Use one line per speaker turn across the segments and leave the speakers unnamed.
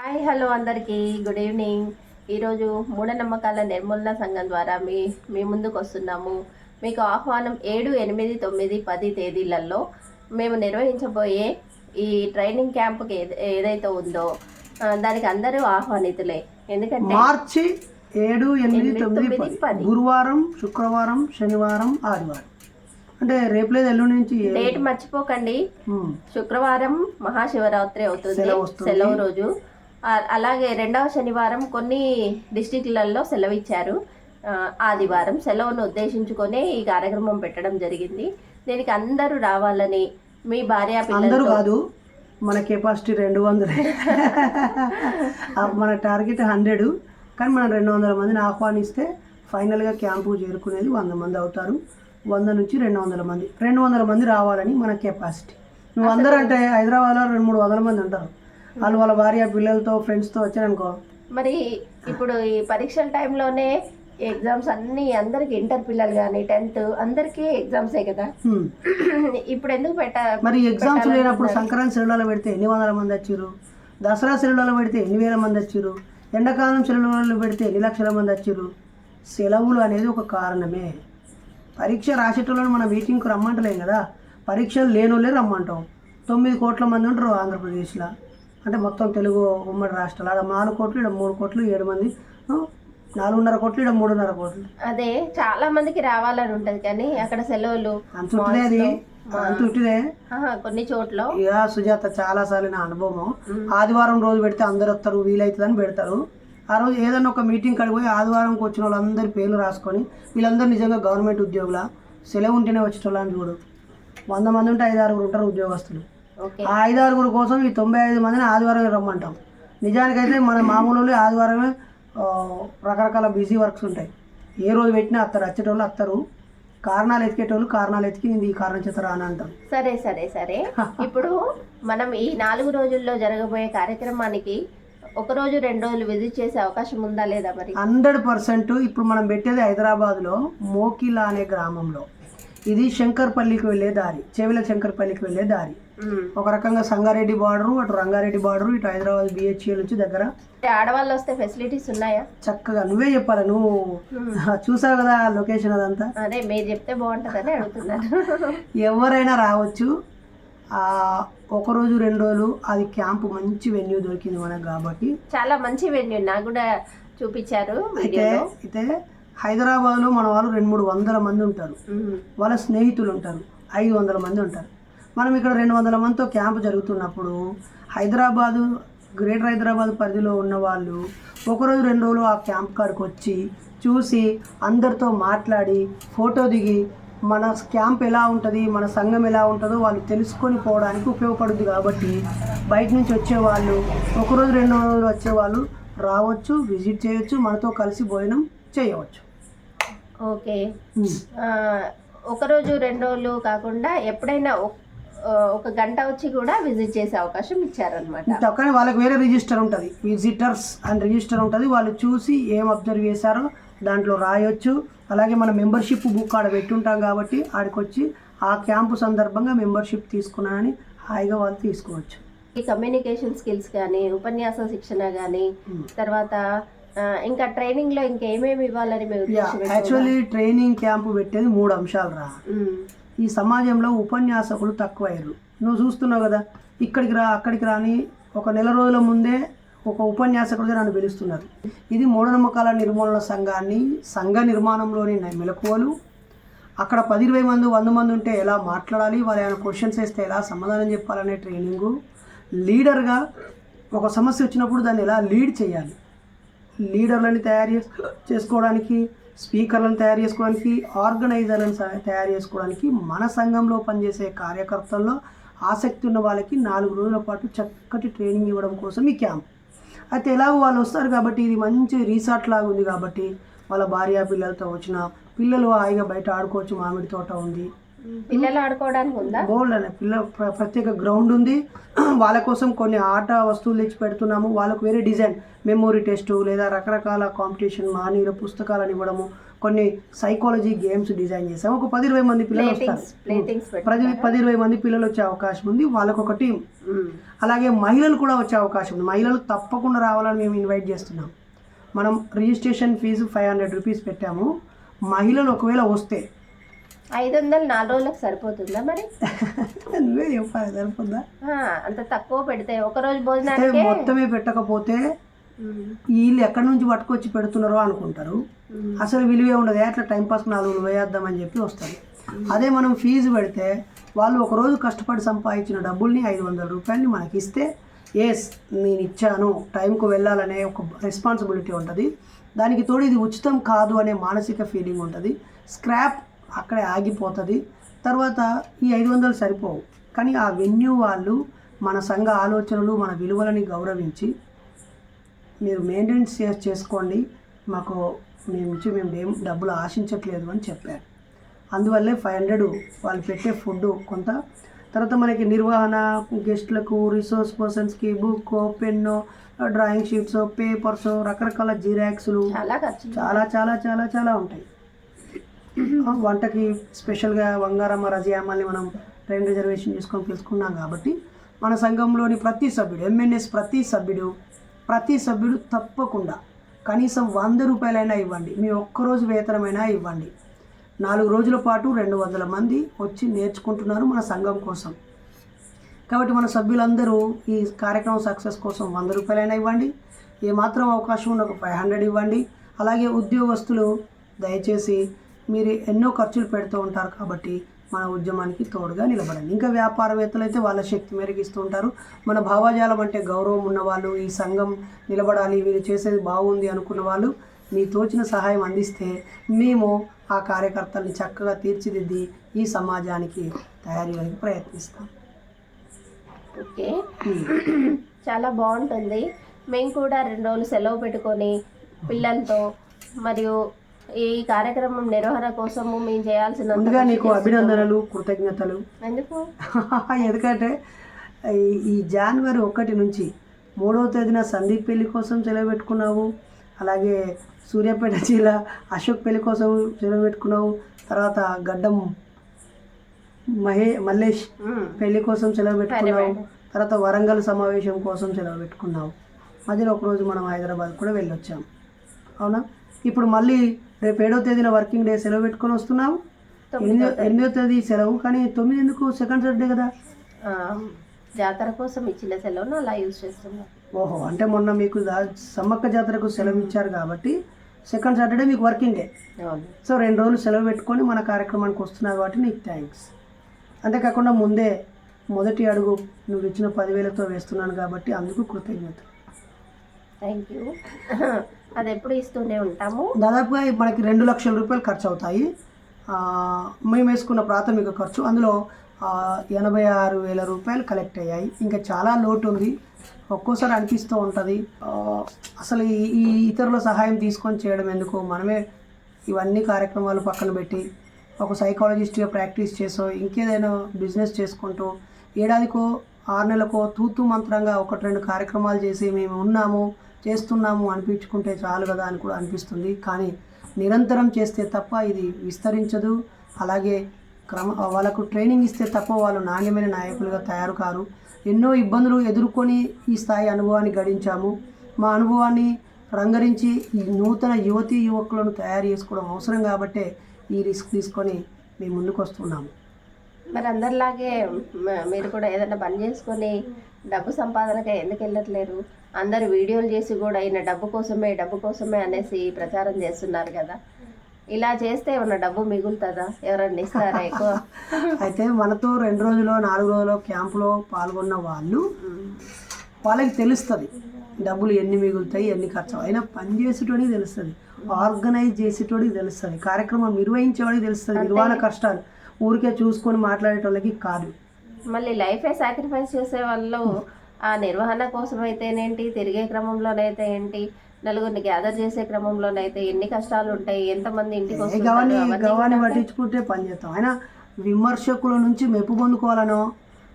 Hi hello అందరికీ. Good evening. ఈరోజు మూఢనమ్మకాల నిర్మూలన సంఘం ద్వారా మీ మీ ముందుకు వస్తున్నాము. మీకు ఆహ్వానం ఏడు ఎనిమిది తొమ్మిది పది తేదీలలో మేము నిర్వహించబోయే ఈ ట్రైనింగ్ క్యాంప్కి ఏద- ఏదైతే ఉందో దానికి అందరూ ఆహ్వానితులే. ఎందుకంటే
మార్చి ఏడు ఎనిమిది తొమ్మిది పది. గురువారం శుక్రవారం శనివారం ఆదివారం. అంటే రేపు లేదు ఎల్లుండి నుంచి
డేట్ మర్చిపోకండి. శుక్రవారం మహాశివరాత్రి అవుతుంది.
సెలవు
రోజు. అలాగే రెండవ శనివారం కొన్ని డిస్టిక్లలో సెలవు ఇచ్చారు ఆ, ఆదివారం సెలవును ఉద్దేశించుకొని ఈ కార్యక్రమం పెట్టడం జరిగింది. దీనికి అందరూ రావాలని మీ భార్య
అందరూ కాదు మన కెపాసిటీ రెండు వందలే. మన టార్గెట్ హండ్రెడ్ కానీ మనం రెండు వందల మందిని ఆహ్వానిస్తే ఫైనల్గా క్యాంపు చేరుకునేది వంద మంది అవుతారు. వంద నుంచి రెండు వందల మంది. రెండు వందల మంది రావాలని మన కెపాసిటీ. నువ్వు అందరూ అంటే హైదరాబాద్లో రెండు మూడు వందల మంది ఉంటారు. వాళ్ళు వాళ్ళ భార్య పిల్లలతో ఫ్రెండ్స్తో వచ్చారనుకో.
మరి ఇప్పుడు ఈ పరీక్షల టైంలోనే ఎగ్జామ్స్ అన్ని అందరికి ఇంటర్ పిల్లలు కానీ టెన్త్ అందరికీ ఎగ్జామ్సే కదా. ఇప్పుడు ఎందుకు పెట్ట
మరి ఎగ్జామ్స్ లేనప్పుడు సంక్రాంతి సెలవులలో పెడితే ఎన్ని వందల మంది వచ్చారు? దసరా సెలవులలో పెడితే ఎన్ని వేల మంది వచ్చారు? ఎండాకాలం సెలవులలో పెడితే ఎన్ని లక్షల మంది వచ్చారు? సెలవులు అనేది ఒక కారణమే. పరీక్ష రాసేటోళ్ళని మనం మీటింగ్కి రమ్మంటలేం కదా? పరీక్షలు లేనోళ్ళే రమ్మంటాం. తొమ్మిది కోట్ల మంది ఉంటారు ఆంధ్రప్రదేశ్లో. అంటే మొత్తం తెలుగు ఉమ్మడి రాష్ట్రాలు. ఆడ నాలుగు కోట్లు ఇక్కడ మూడు కోట్లు ఏడు మంది నాలుగున్నర కోట్లు ఇక్కడ మూడున్నర కోట్లు.
అదే చాలా మందికి రావాలని ఉంటది కానీ అక్కడ సెలవులు కొన్ని చోట్ల.
ఇక సుజాత చాలా సార్లు నా అనుభవం ఆదివారం రోజు పెడితే అందరు వస్తారు వీలవుతుందని పెడతారు. ఆ రోజు ఏదైనా ఒక మీటింగ్ కడిగి పోయి ఆదివారంకి వచ్చిన వాళ్ళందరి పేర్లు రాసుకొని వీళ్ళందరూ నిజంగా గవర్నమెంట్ ఉద్యోగుల సెలవు ఉంటేనే వచ్చిన వాళ్ళని చూడు. వంద మంది ఉంటే ఐదు ఆరుగురు ఉంటారు ఉద్యోగస్తులు. ఆ ఐదు ఆరుగురు కోసం ఈ తొంభై ఐదు మందిని ఆదివారం రమ్మంటాం. నిజానికైతే మన మామూలు ఆదివారమే రకరకాల బిజీ వర్క్స్ ఉంటాయి. ఏ రోజు పెట్టినా అత్తరు వచ్చేటోళ్ళు అత్తరు. కారణాలు ఎతికేటోళ్ళు కారణాలు ఎతికి నేను ఈ కారణం చేత రాని అంటాం
సరే సరే సరే. ఇప్పుడు మనం ఈ నాలుగు రోజుల్లో జరగబోయే కార్యక్రమానికి ఒక రోజు రెండు రోజులు విజిట్ చేసే అవకాశం ఉందా లేదా మరి?
హండ్రెడ్ పర్సెంట్ ఇప్పుడు మనం పెట్టేది హైదరాబాద్లో మోకిలా అనే గ్రామంలో. ఇది శంకర్పల్లికి వెళ్ళే దారి చెవిల శంకర్పల్లికి వెళ్ళే దారి. ఒక రకంగా సంగారెడ్డి బార్డరు అటు రంగారెడ్డి బార్డరు ఇటు హైదరాబాద్ బిహెచ్ఎల్ నుంచి దగ్గర.
ఆడవాళ్ళు వస్తే ఫెసిలిటీస్ ఉన్నాయా?
చక్కగా నువ్వే చెప్పాలి? నువ్వు చూసావు కదా లొకేషన్ అదంతా?
అదే మీరు చెప్తే బాగుంటుందని అడుగుతున్నాను
ఎవరైనా రావచ్చు. ఆ, ఒక రోజు రెండు రోజులు అది క్యాంపు మంచి వెన్యూ దొరికింది మనకు కాబట్టి.
చాలా మంచి వెన్యూ నాకు కూడా చూపించారు
అయితే అయితే హైదరాబాద్లో మన వాళ్ళు రెండు మూడు వందల మంది ఉంటారు. వాళ్ళ స్నేహితులు ఉంటారు. ఐదు వందల మంది ఉంటారు. మనం ఇక్కడ రెండు వందల మందితో క్యాంపు జరుగుతున్నప్పుడు హైదరాబాదు గ్రేటర్ హైదరాబాద్ పరిధిలో ఉన్న వాళ్ళు ఒకరోజు రెండు రోజులు ఆ క్యాంప్ కాడికి వచ్చి చూసి అందరితో మాట్లాడి ఫోటో దిగి మన క్యాంప్ ఎలా ఉంటుంది మన సంఘం ఎలా ఉంటుందో వాళ్ళు తెలుసుకొని పోవడానికి ఉపయోగపడుద్ది కాబట్టి బయట నుంచి వచ్చే వాళ్ళు ఒకరోజు రెండు రోజులు వచ్చే వాళ్ళు రావచ్చు విజిట్ చేయొచ్చు మనతో కలిసి భోజనం చేయవచ్చు
ఓకే
ఉమ్.
ఆ, ఒక రోజు రెండు రోజులు కాకుండా ఎప్పుడైనా ఒక్- గంట వచ్చి కూడా విజిట్ చేసే అవకాశం ఇచ్చారనమాట
కానీ వాళ్ళకి వేరే రిజిస్టర్ ఉంటుంది. విజిటర్స్ అని రిజిస్టర్ ఉంటుంది. వాళ్ళు చూసి ఏం అబ్జర్వ్ చేశారో దాంట్లో రాయొచ్చు. అలాగే మన మెంబర్షిప్ బుక్ ఆడ పెట్టుంటాం కాబట్టి ఆడికి వచ్చి ఆ క్యాంపు సందర్భంగా మెంబర్షిప్ తీసుకున్నానని హాయిగా వాళ్ళు తీసుకోవచ్చు.
ఈ కమ్యూనికేషన్ స్కిల్స్ కానీ ఉపన్యాస శిక్షణ కానీ తర్వాత ఆ, ఇంకా ట్రైనింగ్లో ఇంకేమేమి ఇవ్వాలని?
యాక్చువల్లీ ట్రైనింగ్ క్యాంపు పెట్టేది మూడు అంశాలు రా.
ఉమ్,
ఈ సమాజంలో ఉపన్యాసకులు తక్కువయ్యారు. నువ్వు చూస్తున్నావు కదా ఇక్కడికి రా అక్కడికి రాని ఒక నెల రోజుల ముందే ఒక ఉపన్యాసకుడిగా నన్ను పిలుస్తున్నారు. ఇది మూఢనమ్మకాల నిర్మూలన సంఘాన్ని సంఘ నిర్మాణంలోని మెలకువలు. అక్కడ పది ఇరవై మంది వంద మంది ఉంటే ఎలా మాట్లాడాలి వాళ్ళు ఏమైనా క్వశ్చన్స్ వేస్తే ఎలా సమాధానం చెప్పాలనే ట్రైనింగు లీడర్గా ఒక సమస్య వచ్చినప్పుడు దాన్ని ఎలా లీడ్ చేయాలి? లీడర్లని తయారు చేసుకోవడానికి స్పీకర్లను తయారు చేసుకోవడానికి ఆర్గనైజర్లను తయారు చేసుకోవడానికి మన సంఘంలో పనిచేసే కార్యకర్తల్లో ఆసక్తి ఉన్న వాళ్ళకి నాలుగు రోజుల పాటు చక్కటి ట్రైనింగ్ ఇవ్వడం కోసం ఈ క్యాంప్. అయితే ఎలాగో వాళ్ళు వస్తారు కాబట్టి ఇది మంచి రీసార్ట్ లాగా ఉంది కాబట్టి వాళ్ళ భార్య పిల్లలతో వచ్చిన పిల్లలు హాయిగా బయట ఆడుకోవచ్చు మామిడి తోట ఉంది.
పిల్లలు ఆడుకోవడానికి ఉందా?
అనే పిల్ల ప్ర- ప్రత్యేక గ్రౌండ్ ఉంది. వాళ్ళ కోసం కొన్ని ఆట వస్తువులు తెచ్చి పెడుతున్నాము. వాళ్ళకు వేరే డిజైన్ మెమోరీ టెస్ట్ లేదా రకరకాల కాంపిటీషన్ మానీయుల పుస్తకాలను ఇవ్వడము కొన్ని సైకాలజీ గేమ్స్ డిజైన్ చేసాం ఒక పది ఇరవై మంది పిల్లలు వస్తారు. పది పది ఇరవై మంది పిల్లలు వచ్చే అవకాశం ఉంది. వాళ్ళకు ఒక టీం. అలాగే మహిళలు కూడా వచ్చే అవకాశం ఉంది. మహిళలు తప్పకుండా రావాలని మేము ఇన్వైట్ చేస్తున్నాం. మనం registration fee five hundred rupees పెట్టాము. మహిళలు ఒకవేళ వస్తే
ఐదు వందలు నాలుగు రోజులకు సరిపోతుందా మరి?
నువ్వే చెప్పాలి సరిపోద్దా?
ఆ, అంత తక్కువ పెడితే ఒక రోజు
అంటే
భోజనానికి?
మొత్తమే పెట్టకపోతే వీళ్ళు ఎక్కడి నుంచి పట్టుకొచ్చి పెడుతున్నారో అనుకుంటారు. అసలు విలువే ఉండదు. అట్లా టైంపాస్ నాలుగు వేయేద్దామని చెప్పి వస్తారు. అదే మనం ఫీజు పెడితే వాళ్ళు ఒక రోజు కష్టపడి సంపాదించిన డబ్బుల్ని ఐదు వందల రూపాయలని మనకి ఇస్తే ఎస్ నేను ఇచ్చాను. టైంకు వెళ్ళాలనే ఒక రెస్పాన్సిబిలిటీ ఉంటుంది. దానికి తోడు ఇది ఉచితం కాదు అనే మానసిక ఫీలింగ్ ఉంటుంది. స్క్రాప్ అక్కడే ఆగిపోతుంది. తర్వాత ఈ ఐదు వందలు సరిపోవు. కానీ ఆ వెన్యూ వాళ్ళు మన సంఘ ఆలోచనలు మన విలువలని గౌరవించి మీరు మెయింటెనెన్స్ చేసుకోండి. మాకు మేము ఇచ్చి మేము ఏం డబ్బులు ఆశించట్లేదు అని చెప్పారు. అందువల్లే ఫైవ్ హండ్రెడ్ వాళ్ళు పెట్టే ఫుడ్ కొంత. తర్వాత మనకి నిర్వహణ గెస్ట్లకు రిసోర్స్ పర్సన్స్కి book pen drawing sheets papers రకరకాల జిరాక్స్లు
చాలా
చాలా చాలా చాలా ఉంటాయి. వంటకి స్పెషల్గా వంగారమ్మ రజయామల్ని మనం ట్రైన్ రిజర్వేషన్ చేసుకొని తెలుసుకున్నాం కాబట్టి మన సంఘంలోని ప్రతి సభ్యుడు ఎంఎన్ఎస్ ప్రతి సభ్యుడు ప్రతి సభ్యుడు తప్పకుండా కనీసం వంద రూపాయలైనా ఇవ్వండి. మీ ఒక్కరోజు వేతనమైనా ఇవ్వండి. నాలుగు రోజుల పాటు రెండు వందల మంది వచ్చి నేర్చుకుంటున్నారు మన సంఘం కోసం. కాబట్టి మన సభ్యులందరూ ఈ కార్యక్రమం సక్సెస్ కోసం వంద రూపాయలైనా ఇవ్వండి. ఏమాత్రం అవకాశం ఉన్న ఒక ఫైవ్ హండ్రెడ్ ఇవ్వండి. అలాగే ఉద్యోగస్తులు దయచేసి మీరు ఎన్నో ఖర్చులు పెడుతూ ఉంటారు కాబట్టి మన ఉద్యమానికి తోడుగా నిలబడండి. ఇంకా వ్యాపారవేత్తలు అయితే వాళ్ళ శక్తి మేరకు ఇస్తూ ఉంటారు. మన భావజాలం అంటే గౌరవం ఉన్న వాళ్ళు ఈ సంఘం నిలబడాలి వీరు చేసేది బాగుంది అనుకున్న వాళ్ళు మీ తోచిన సహాయం అందిస్తే మేము ఆ కార్యకర్తల్ని చక్కగా తీర్చిదిద్ది ఈ సమాజానికి తయారీ చేయడానికి ప్రయత్నిస్తాం.
ఓకే. చాలా బాగుంటుంది. మేము కూడా రెండు రోజులు సెలవు పెట్టుకొని పిల్లలతో మరియు ఈ కార్యక్రమం నిర్వహణ కోసము మేము చేయాల్సిన
ముందుగా నీకు అభినందనలు కృతజ్ఞతలు.
ఎందుకు?
ఎందుకంటే ఈ- జనవరి ఒకటి నుంచి మూడవ తేదీన సందీప్ పెళ్ళి కోసం సెలవు పెట్టుకున్నావు అలాగే సూర్యాపేట జిల్లా అశోక్ పెళ్ళి కోసం సెలవు పెట్టుకున్నావు తర్వాత గడ్డం మహే మల్లేష్. పెళ్ళి కోసం సెలవు పెట్టుకున్నావు తర్వాత వరంగల్ సమావేశం కోసం సెలవు పెట్టుకున్నావు. మధ్యలో ఒకరోజు మనం హైదరాబాద్ కూడా వెళ్ళొచ్చాం. అవునా? ఇప్పుడు మళ్ళీ రేపు ఏడో తేదీన వర్కింగ్ డే సెలవు పెట్టుకొని వస్తున్నావు? ఎనిమిదో ఎనిమిదో తేదీ సెలవు కానీ తొమ్మిది ఎందుకు? సెకండ్ సాటర్డే కదా.
జాతర కోసం ఇచ్చిన సెలవును అలా యూజ్ చేస్తున్నాం.
ఓహో అంటే మొన్న మీకు సమ్మక్క జాతరకు సెలవు ఇచ్చారు కాబట్టి సెకండ్ సాటర్డే మీకు వర్కింగ్ డే సో రెండు రోజులు సెలవు పెట్టుకొని మన కార్యక్రమానికి వస్తున్నావు కాబట్టి నీకు థ్యాంక్స్ అంతేకాకుండా ముందే మొదటి అడుగు నువ్వు ఇచ్చిన పదివేలతో వేస్తున్నాను కాబట్టి అందుకు కృతజ్ఞత.
Thank you. అది ఎప్పుడు ఇస్తూనే ఉంటాము.
దాదాపుగా మనకి రెండు లక్షల రూపాయలు ఖర్చు అవుతాయి మేము వేసుకున్న ప్రాథమిక ఖర్చు అందులో ఎనభై ఆరు వేల రూపాయలు కలెక్ట్ అయ్యాయి. ఇంకా చాలా లోటు ఉంది ఒక్కోసారి అనిపిస్తూ ఉంటుంది అసలు ఈ ఈ ఇతరుల సహాయం తీసుకొని చేయడం ఎందుకు? మనమే ఇవన్నీ కార్యక్రమాలు పక్కన పెట్టి ఒక సైకాలజిస్ట్గా ప్రాక్టీస్ చేసో ఇంకేదైనా బిజినెస్ చేసుకుంటూ ఏడాదికో ఆరు నెలలకో తూతు మంత్రంగా ఒకటి రెండు కార్యక్రమాలు చేసి మేము ఉన్నాము. చేస్తున్నాము అనిపించుకుంటే చాలు కదా అని కూడా అనిపిస్తుంది. కానీ నిరంతరం చేస్తే తప్ప ఇది విస్తరించదు. అలాగే క్రమ వాళ్ళకు ట్రైనింగ్ ఇస్తే తప్ప వాళ్ళు నాణ్యమైన నాయకులుగా తయారు కారు. ఎన్నో ఇబ్బందులు ఎదుర్కొని ఈ స్థాయి అనుభవాన్ని గడించాము. మా అనుభవాన్ని రంగరించి ఈ నూతన యువతీ యువకులను తయారు చేసుకోవడం అవసరం కాబట్టే ఈ రిస్క్ తీసుకొని మేము ముందుకు వస్తున్నాము
మరి అందరిలాగే మీరు కూడా ఏదైనా పని చేసుకొని డబ్బు సంపాదనకే ఎందుకు వెళ్ళట్లేరు? అందరు వీడియోలు చేసి కూడా ఈయన డబ్బు కోసమే డబ్బు కోసమే అనేసి ప్రచారం చేస్తున్నారు కదా. ఇలా చేస్తే ఏమన్నా డబ్బు మిగులుతుందా? ఎవరన్నా ఇస్తారా ఎక్కువ?
అయితే మనతో రెండు రోజులు నాలుగు రోజులు క్యాంపులో పాల్గొన్న వాళ్ళు వాళ్ళకి తెలుస్తుంది డబ్బులు ఎన్ని మిగులుతాయి ఎన్ని ఖర్చు అయినా పని చేసేటోడికి తెలుస్తుంది ఆర్గనైజ్ చేసేటోడికి తెలుస్తుంది కార్యక్రమం నిర్వహించేవాడికి తెలుస్తుంది నిర్వహణ కష్టాలు. ఊరికే చూసుకొని మాట్లాడేటోళ్ళకి కాదు.
మళ్ళీ లైఫే సాక్రిఫైస్ చేసే వాళ్ళు ఆ నిర్వహణ కోసం అయితేనేంటి తిరిగే క్రమంలోనైతే ఏంటి? నలుగురిని గ్యాదర్ చేసే క్రమంలోనైతే ఎన్ని కష్టాలు ఉంటాయి ఎంతమంది ఇంటికి
గవాన్ని పట్టించుకుంటే పని చేస్తాం. అయినా విమర్శకుల నుంచి మెప్పు పొందుకోవాలనో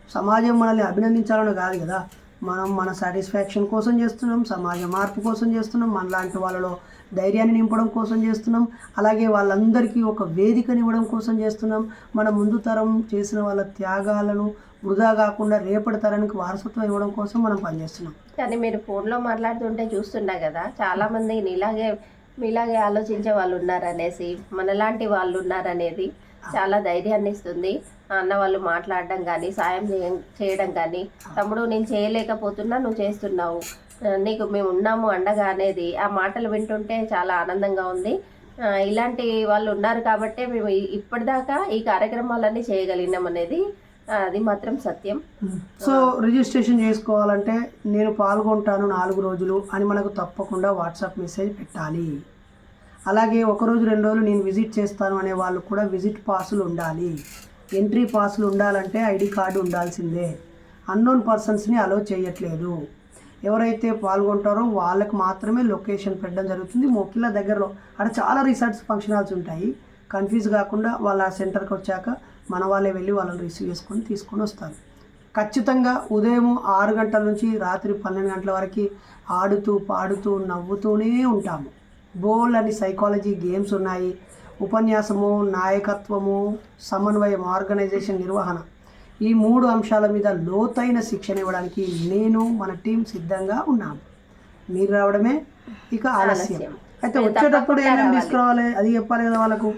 సమాజం మనల్ని అభినందించాలనో కాదు కదా. మనం మన సాటిస్ఫాక్షన్ కోసం చేస్తున్నాం సమాజ మార్పు కోసం చేస్తున్నాం మనలాంటి వాళ్ళలో ధైర్యాన్ని నింపడం కోసం చేస్తున్నాం. అలాగే వాళ్ళందరికీ ఒక వేదికనివ్వడం కోసం చేస్తున్నాం. మన ముందు తరం చేసిన వాళ్ళ త్యాగాలను వృధా కాకుండా రేపటి తరానికి వారసత్వం ఇవ్వడం కోసం మనం పనిచేస్తున్నాం.
కానీ మీరు ఫోన్లో మాట్లాడుతుంటే చూస్తున్నా కదా చాలామంది ఇలాగే మీలాగే ఆలోచించే వాళ్ళు ఉన్నారనేసి మనలాంటి వాళ్ళు ఉన్నారనేది చాలా ధైర్యాన్ని ఇస్తుంది. అన్న వాళ్ళు మాట్లాడడం కానీ సాయం చేయ- చేయడం కానీ తమ్ముడు నేను చేయలేకపోతున్నా నువ్వు చేస్తున్నావు. నీకు మేము ఉన్నాము అండగా అనేది ఆ మాటలు వింటుంటే చాలా ఆనందంగా ఉంది. ఇలాంటి వాళ్ళు ఉన్నారు కాబట్టే మేము ఇప్పటిదాకా ఈ కార్యక్రమాలన్నీ చేయగలిగినాం అనేది అది మాత్రం సత్యం.
సో రిజిస్ట్రేషన్ చేసుకోవాలంటే నేను పాల్గొంటాను నాలుగు రోజులు అని మనకు తప్పకుండా వాట్సాప్ మెసేజ్ పెట్టాలి. అలాగే ఒక రోజు రెండు రోజులు నేను విజిట్ చేస్తాను అనే వాళ్ళు కూడా విజిట్ పాసులు ఉండాలి. ఎంట్రీ పాసులు ఉండాలంటే ఐడి కార్డు ఉండాల్సిందే. అన్నోన్ పర్సన్స్ని అలో చేయట్లేదు. ఎవరైతే పాల్గొంటారో వాళ్ళకి మాత్రమే లొకేషన్ పెట్టడం జరుగుతుంది. మొక్కిల దగ్గరలో అక్కడ చాలా రిసార్ట్స్ ఫంక్షన్ హాల్స్ ఉంటాయి. కన్ఫ్యూజ్ కాకుండా వాళ్ళ సెంటర్కి వచ్చాక మన వాళ్ళే వెళ్ళి వాళ్ళని రిసీవ్ చేసుకొని తీసుకొని వస్తారు. ఖచ్చితంగా ఉదయం ఆరు గంటల నుంచి రాత్రి పన్నెండు గంటల వరకు ఆడుతూ పాడుతూ నవ్వుతూనే ఉంటాము. బోల్ అని సైకాలజీ గేమ్స్ ఉన్నాయి. ఉపన్యాసము నాయకత్వము సమన్వయం ఆర్గనైజేషన్ నిర్వహణ. ఈ మూడు అంశాల మీద లోతైన శిక్షణ ఇవ్వడానికి నేను మన టీం సిద్ధంగా ఉన్నాము మీరు రావడమే ఇక ఆలస్యం. అయితే వచ్చేటప్పుడు ఏమేమి
రావాలి.
తీసుకురావాలి అది చెప్పాలి కదా వాళ్ళకు?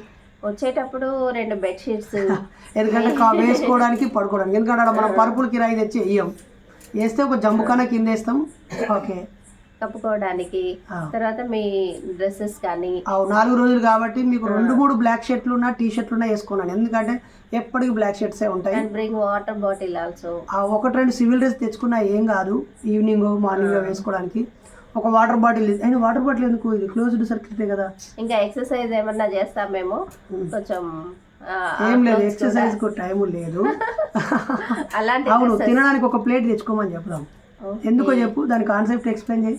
వచ్చేటప్పుడు రెండు బెడ్షీట్స్
ఎందుకంటే వేసుకోవడానికి పడుకోవడానికి. ఎందుకంటే మనం పరుపులు కిరాయి తెచ్చి వేయం. వేస్తే ఒక జంబుకన్నా కింద వేస్తాం. ఓకే.
కప్పుకోవడానికి. తర్వాత మీ డ్రెస్సెస్ కానీ.
నాలుగు రోజులు కాబట్టి మీకు రెండు మూడు బ్లాక్ షర్ట్లు ఉన్నా టీ షర్ట్లు ఉన్నా వేసుకున్నాను. ఎందుకంటే ఎప్పటికీ బ్లాక్ షర్ట్సే ఉంటాయి.
And bring water bottle also.
ఆ ఒకటి రెండు సివిల్ డ్రెస్ తెచ్చుకున్నా ఏం కాదు. ఈవినింగ్ మార్నింగ్ వేసుకోవడానికి. ఒక వాటర్ బాటిల్ అయినా వాటర్ బాటిల్ ఎందుకు? ఇది క్లోజ్డ్ సర్క్యూటే కదా.
ఇంకా ఎక్సర్సైజ్ ఏమన్నా చేస్తామేమో కొంచెం ఆ,
ఏం లేదు ఎక్సర్సైజ్కు టైం లేదు.
అలాంటి
అవును. తినడానికి ఒక ప్లేట్ తెచ్చుకోమని చెప్దాం. ఎందుకో చెప్పు దాని కాన్సెప్ట్ ఎక్స్ప్లెయిన్ చేయి.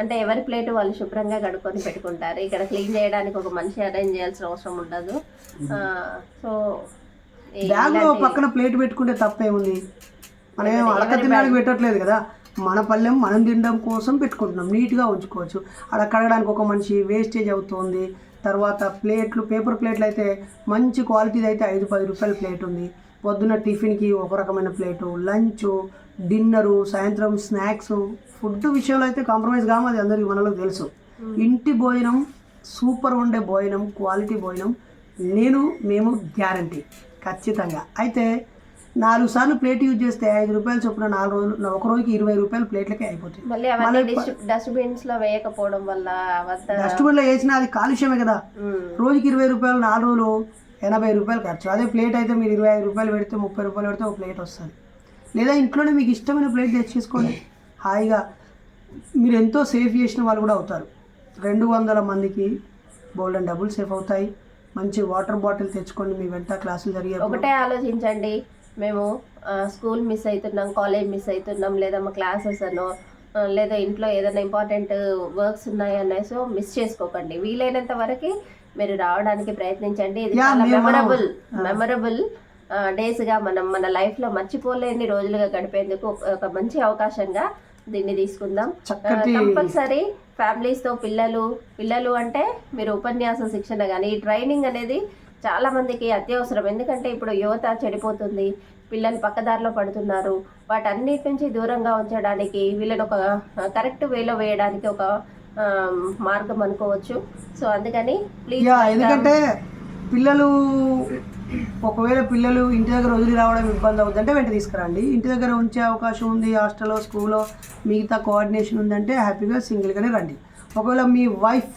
అంటే ఎవరి ప్లేట్ వాళ్ళు శుభ్రంగా కడుక్కొని పెట్టుకుంటారు. ఇక్కడ క్లీన్ చేయడానికి ఒక మనిషి అరేంజ్ చేయాల్సిన అవసరం ఉండదు. సో
బ్యాగ్లో పక్కన ప్లేట్ పెట్టుకుంటే తప్పేముంది? మనం ఏం అడక తినడానికి పెట్టట్లేదు కదా. మన పళ్ళెం మనం తినడం కోసం పెట్టుకుంటున్నాం. నీట్గా ఉంచుకోవచ్చు. అక్కడ కడగడానికి ఒక మనిషి వేస్టేజ్ అవుతుంది. తర్వాత ప్లేట్లు పేపర్ ప్లేట్లు అయితే మంచి క్వాలిటీది అయితే ఐదు పది రూపాయల ప్లేట్ ఉంది. పొద్దున్న టిఫిన్కి ఒక రకమైన ప్లేటు లంచ్ డిన్నరు సాయంత్రం స్నాక్స్ ఫుడ్ విషయంలో అయితే కాంప్రమైజ్ కాము అది అందరికీ మనలో తెలుసు. ఇంటి భోజనం సూపర్ ఉండే భోజనం క్వాలిటీ భోజనం నేను మేము గ్యారంటీ ఖచ్చితంగా. అయితే నాలుగు సార్లు ప్లేట్ యూజ్ చేస్తే ఐదు రూపాయలు చొప్పున నాలుగు రోజులు ఒక రోజుకి ఇరవై రూపాయలు ప్లేట్లకే అయిపోతుంది
మళ్ళీ డస్ట్బిన్స్లో వేయకపోవడం వల్ల అవంతా
డస్ట్బిన్లో వేసినా అది కాలుష్యమే కదా. రోజుకి ఇరవై రూపాయలు నాలుగు రోజులు ఎనభై రూపాయలు ఖర్చు. అదే ప్లేట్ అయితే మీరు ఇరవై ఐదు రూపాయలు పెడితే ముప్పై రూపాయలు పెడితే ఒక ప్లేట్ వస్తుంది. లేదా ఇంట్లోనే మీకు ఇష్టమైన ప్లేట్ తెచ్చేసుకోండి హాయిగా మీరు ఎంతో సేఫ్ చేసిన వాళ్ళు కూడా అవుతారు. రెండు వందల మందికి బోల్డెన్ డబ్బులు సేఫ్ అవుతాయి. మంచి వాటర్ బాటిల్ తెచ్చుకోండి మీ వెంట క్లాసులు జరిగే
ఒకటే ఆలోచించండి. మేము స్కూల్ మిస్ అవుతున్నాం కాలేజ్ మిస్ అవుతున్నాం లేదా మా క్లాసెస్ అనో లేదా ఇంట్లో ఏదైనా ఇంపార్టెంట్ వర్క్స్ ఉన్నాయి అనేసి మిస్ చేసుకోకండి. వీలైనంత వరకు మీరు రావడానికి ప్రయత్నించండి. ఇది చాలా మెమరబుల్ మెమరబుల్ డేస్గా మనం మన లైఫ్లో మర్చిపోలేని రోజులుగా గడిపేందుకు ఒక- మంచి అవకాశంగా దీన్ని తీసుకుందాం. కంపల్సరీ ఫ్యామిలీస్తో పిల్లలు పిల్లలు అంటే మీరు ఉపన్యాస శిక్షణ కానీ ఈ ట్రైనింగ్ అనేది చాలా మందికి అత్యవసరం. ఎందుకంటే ఇప్పుడు యువత చెడిపోతుంది పిల్లలు పక్కదారిలో పడుతున్నారు. వాటన్నిటి నుంచి దూరంగా ఉంచడానికి వీళ్ళని ఒక కరెక్ట్ వేలో వేయడానికి ఒక మార్గం అనుకోవచ్చు. సో అందుకని ప్లీజ్
ఎందుకంటే పిల్లలు ఒకవేళ పిల్లలు ఇంటి దగ్గర వదిలి రావడం ఇబ్బంది అవుతుందంటే వెంట తీసుకురండి. ఇంటి దగ్గర ఉంచే అవకాశం ఉంది హాస్టల్లో స్కూల్లో మిగతా కోఆర్డినేషన్ ఉందంటే హ్యాపీగా సింగిల్గానే రండి. ఒకవేళ మీ వైఫ్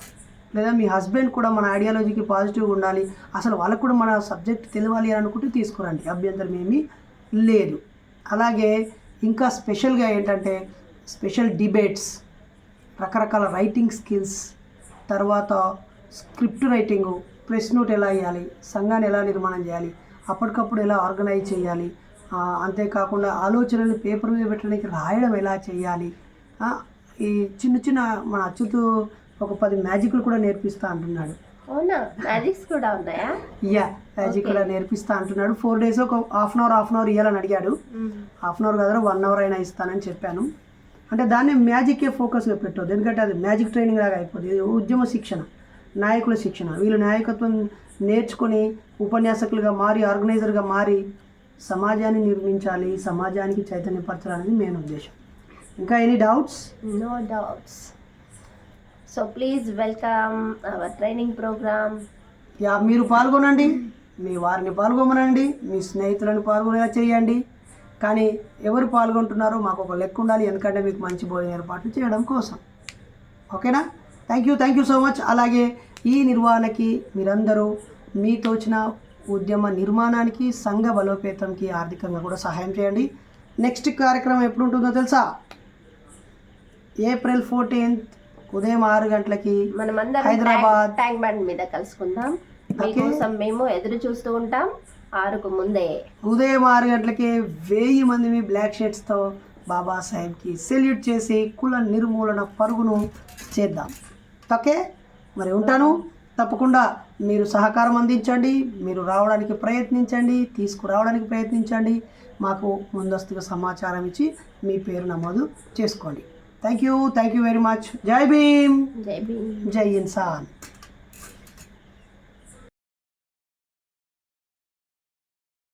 లేదా మీ హస్బెండ్ కూడా మన ఐడియాలజీకి పాజిటివ్గా ఉండాలి అసలు వాళ్ళకు కూడా మన సబ్జెక్ట్ తెలియాలి అని అనుకుంటే తీసుకురండి. అభ్యంతరం ఏమీ లేదు. అలాగే ఇంకా స్పెషల్గా ఏంటంటే స్పెషల్ డిబేట్స్ రకరకాల రైటింగ్ స్కిల్స్ తర్వాత స్క్రిప్ట్ రైటింగు ప్రెస్ నోట్ ఎలా వేయాలి? సంఘాన్ని ఎలా నిర్మాణం చేయాలి? అప్పటికప్పుడు ఎలా ఆర్గనైజ్ చేయాలి? అంతేకాకుండా ఆలోచనలు పేపర్ మీద పెట్టడానికి రాయడం ఎలా చేయాలి? ఈ చిన్న చిన్న మన అచ్యుతు ఒక పది మ్యాజిక్లు కూడా నేర్పిస్తా అంటున్నాడు.
అవునా? మ్యాజిక్స్ కూడా ఉన్నాయా?
యా మ్యాజిక్ కూడా నేర్పిస్తా అంటున్నాడు. ఫోర్ డేస్ ఒక half an hour half an hour ఇవ్వాలని అడిగాడు. హాఫ్ అన్ అవర్ కదా వన్ అవర్ అయినా ఇస్తానని చెప్పాను. అంటే దాన్ని మ్యాజిక్కే ఫోకస్గా పెట్టవద్దు ఎందుకంటే అది మ్యాజిక్ ట్రైనింగ్ లాగా అయిపోతుంది ఉద్యమ శిక్షణ. నాయకుల శిక్షణ. వీళ్ళు నాయకత్వం నేర్చుకొని ఉపన్యాసకులుగా మారి ఆర్గనైజర్గా మారి సమాజాన్ని నిర్మించాలి సమాజానికి చైతన్యపరచాలనేది మెయిన్ ఉద్దేశం. ఇంకా any doubts?
No doubts. So please welcome our training programme.
Yeah మీరు పాల్గొనండి. మీ వారిని పాల్గొమనండి. మీ స్నేహితులను పాల్గొనేలా చేయండి. కానీ ఎవరు పాల్గొంటున్నారో మాకు ఒక లెక్క ఉండాలి. ఎందుకంటే మీకు మంచి భోజన ఏర్పాట్లు చేయడం కోసం. ఓకేనా? Thank you thank you so much అలాగే ఈ నిర్వహణకి మీరందరూ మీ తోచిన ఉద్యమ నిర్మాణానికి సంఘ బలోపేతంకి ఆర్థికంగా కూడా సహాయం చేయండి. నెక్స్ట్ కార్యక్రమం ఎప్పుడు ఉంటుందో తెలుసా? ఏప్రిల్ ఫోర్టీన్త్ ఉదయం ఆరు గంటలకి
మనమందరం
హైదరాబాద్.
ట్యాంక్ బండ్ మీద కలుసుకుందాం. మీకోసం మేము ఎదురు చూస్తూ ఉంటాం. ఆరుకు ముందే.
ఉదయం ఆరు గంటలకే వెయ్యి మంది మీ బ్లాక్ షర్ట్స్తో బాబాసాహెబ్కి సెల్యూట్ చేసి కుల నిర్మూలన పరుగును చేద్దాం. ఓకే మరి ఉంటాను. తప్పకుండా మీరు సహకారం అందించండి మీరు రావడానికి ప్రయత్నించండి తీసుకురావడానికి ప్రయత్నించండి. మాకు ముందస్తుగా సమాచారం ఇచ్చి మీ పేరు నమోదు చేసుకోండి. Thank you thank you very much జై భీమ్
జై భీమ్
జై ఇన్సాన్